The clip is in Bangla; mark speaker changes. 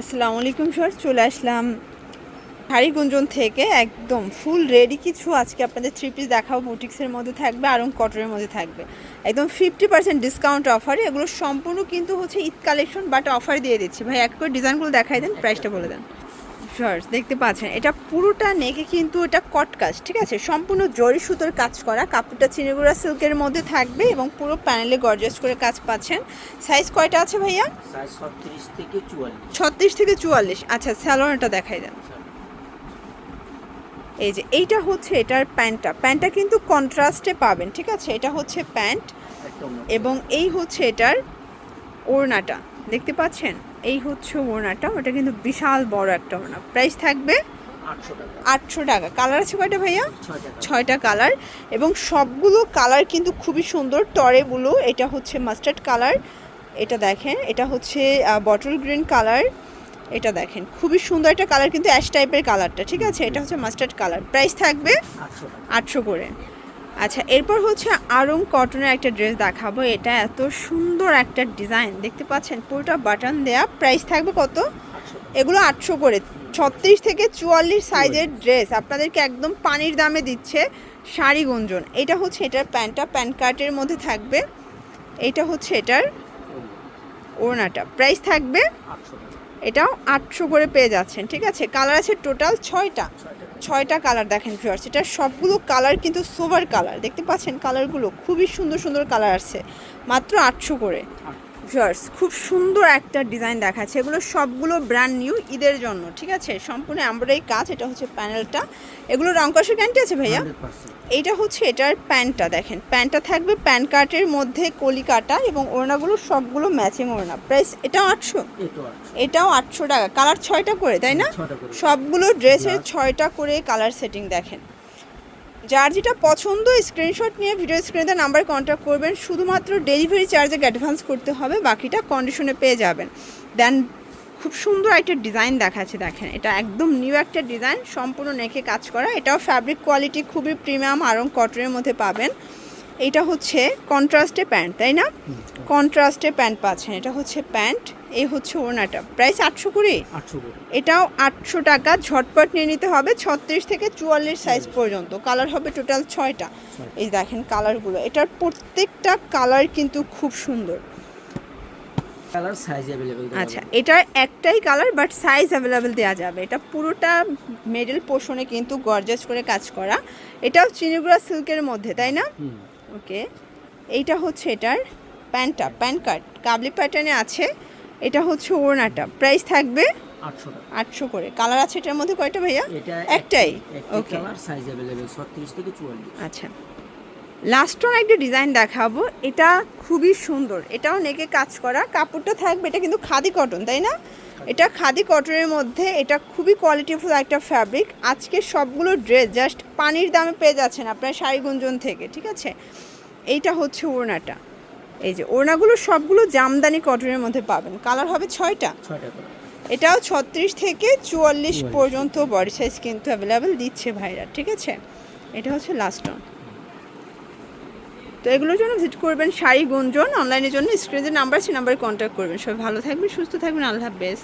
Speaker 1: আসসালামু আলাইকুম স্যার, চলে আসলাম হাড়িগুঞ্জন থেকে, একদম ফুল রেডি কিছু আজকে আপনাদের থ্রি পিস দেখাবো বুটিক্সের মধ্যে থাকবে আর কটনের মধ্যে থাকবে। একদম ফিফটি পার্সেন্ট ডিসকাউন্ট অফারে এগুলো সম্পূর্ণ কিন্তু হচ্ছে ঈদ কালেকশন বাট অফার দিয়ে দিচ্ছি। ভাই, এক করে ডিজাইনগুলো দেখাই দেন প্রাইসটা বলে দেন। শর্টস দেখতে পাচ্ছেন। এটা পুরোটা নেকে কিন্তু এটা কট কাজ ঠিক আছে? সম্পূর্ণ জরি সুতোর কাজ করা কাপড়টা চিনিগুড়া সিল্কের মধ্যে থাকবে এবং পুরো প্যানেলে গর্জাস করে কাজ পাচ্ছেন। সাইজ কয়টা আছে ভাইয়া?
Speaker 2: ছত্রিশ থেকে চুয়াল্লিশ।
Speaker 1: আচ্ছা স্যালোনাটা দেখাই দেন। এই যে এইটা হচ্ছে এটার প্যান্টটা। প্যান্টটা কিন্তু কন্ট্রাস্টে পাবেন ঠিক আছে? এটা হচ্ছে প্যান্ট এবং এই হচ্ছে এটার ওড়নাটা। দেখতে পাচ্ছেন? এই হচ্ছে ওড়নাটা ওটা কিন্তু বিশাল বড় একটা ওড়না। প্রাইস থাকবে
Speaker 2: আটশো টাকা।
Speaker 1: টাকা। কালার আছে কয়টা ভাইয়া? ছয়টা কালার এবং সবগুলো কালার কিন্তু খুবই সুন্দর টরে টরেগুলো এটা হচ্ছে মাস্টার্ড কালার এটা দেখেন এটা হচ্ছে বটল গ্রিন কালার এটা দেখেন খুবই সুন্দর একটা কালার কিন্তু অ্যাশ টাইপের কালারটা ঠিক আছে? এটা হচ্ছে মাস্টার্ড কালার প্রাইস থাকবে
Speaker 2: আটশো
Speaker 1: করে। আচ্ছা এরপর হচ্ছে আরং কটনের একটা ড্রেস দেখাবো। এটা এত সুন্দর একটা ডিজাইন। দেখতে পাচ্ছেন, পুরোটা বাটন দেয়া। প্রাইস থাকবে কত? এগুলো আটশো করে। ছত্রিশ থেকে চুয়াল্লিশ সাইজের ড্রেস। আপনাদেরকে একদম পানির দামে দিচ্ছে শাড়ি গুঞ্জন। এটা হচ্ছে এটার প্যান্টটা, প্যান্ট কার্টের মধ্যে থাকবে। এটা হচ্ছে এটার ওড়নাটা। প্রাইস থাকবে এটাও আটশো করে পেয়ে যাচ্ছেন, ঠিক আছে? কালার আছে টোটাল ছয়টা। ছয়টা কালার দেখেন ভিউয়ার্স এটা সবগুলো কালার কিন্তু সোভার কালার দেখতে পাচ্ছেন কালারগুলো খুবই সুন্দর সুন্দর কালার আছে মাত্র আটশো করে। ভিউয়ার্স খুব সুন্দর একটা ডিজাইন দেখাচ্ছে। এগুলো সবগুলো ব্র্যান্ড নিউ ঈদের জন্য ঠিক আছে? সম্পূর্ণ এমব্রয়ডারি কাজ এটা হচ্ছে প্যানেলটা এগুলো রং কষের গ্যারান্টি আছে ভাইয়া? এইটা হচ্ছে এটার প্যান্টটা দেখেন। প্যান্টটা থাকবে প্যান্ট কার্টের মধ্যে কলি কাটা এবং ওড়নাগুলো সবগুলো ম্যাচিং ওড়না। প্রাইস এটাও আটশো? এটাও আটশো। টাকা। কালার ছয়টা করে তাই না? সবগুলো ড্রেসের ছয়টা করে কালার সেটিং দেখেন। যার যেটা পছন্দ স্ক্রিনশট নিয়ে ভিডিও স্ক্রিনে নাম্বার কন্ট্যাক্ট করবেন। শুধুমাত্র ডেলিভারি চার্জে অ্যাডভান্স করতে হবে, বাকিটা কন্ডিশনে পেয়ে যাবেন। দেন খুব সুন্দর একটা ডিজাইন দেখাচ্ছে, দেখেন। এটা একদম নিউ একটা ডিজাইন সম্পূর্ণ নেকে কাজ করা। এটাও ফ্যাব্রিক কোয়ালিটি খুবই প্রিমিয়াম আরং কটনের মধ্যে পাবেন। এটা হচ্ছে কন্ট্রাস্টে প্যান্ট তাই না? কন্ট্রাস্টে প্যান্ট পাচ্ছেন এটা হচ্ছে প্যান্ট এই হচ্ছে ওড়নাটা। প্রাইস আটশো কুড়ি? এটাও আটশো টাকা ঝটপট নিয়ে নিতে হবে ছত্রিশ থেকে চুয়াল্লিশ সাইজ পর্যন্ত। কালার হবে টোটাল ছয়টা। এই দেখেন কালারগুলো এটার প্রত্যেকটা কালার কিন্তু খুব সুন্দর।
Speaker 2: কালার সাইজ অ্যাভেলেবেল
Speaker 1: আচ্ছা এটার একটাই কালার বাট সাইজ অ্যাভেলেবেল দেওয়া যাবে। এটা পুরোটা মেডেল পোষণে কিন্তু গর্জাস করে কাজ করা। এটাও চিনিগুড়া সিল্কের মধ্যে তাই না? ওকে এইটা হচ্ছে এটার প্যান্টটা প্যান কার্ড কাবলি প্যাটার্নে আছে এটা হচ্ছে ওড়নাটা প্রাইস থাকবে
Speaker 2: আটশো
Speaker 1: করে কালার আছে এটার মধ্যে কয়টা ভাইয়া? একটাই? ওকে আচ্ছা লাস্ট ওয়ান একটা ডিজাইন দেখাবো এটা খুবই সুন্দর এটাও নেকে কাজ করা কাপড়টা থাকবে এটা কিন্তু খাদি কটন তাই না? এটা খাদি কটনের মধ্যে এটা খুবই কোয়ালিটিফুল একটা ফ্যাব্রিক আজকে সবগুলো ড্রেস জাস্ট পানির দামে পেয়ে যাচ্ছেন আপনার শাড়ি গুঞ্জন থেকে ঠিক আছে? এইটা হচ্ছে ওড়নাটা। এই যে ওড়নাগুলো সবগুলো জামদানি কটনের মধ্যে পাবেন। কালার হবে ছয়টা। এটাও ছত্রিশ থেকে চুয়াল্লিশ পর্যন্ত বডি সাইজ কিন্তু অ্যাভেলেবেল দিচ্ছে ভাইরা ঠিক আছে? এটা হচ্ছে লাস্ট অন তো এগুলোর জন্য ভিজিট করবেন শাড়ি গুঞ্জন অনলাইনের জন্য স্ক্রিনের নাম্বার আছে নাম্বারে কন্ট্যাক্ট করবেন। সবাই ভালো থাকবেন সুস্থ থাকবেন। আল্লাহ হাফেজ।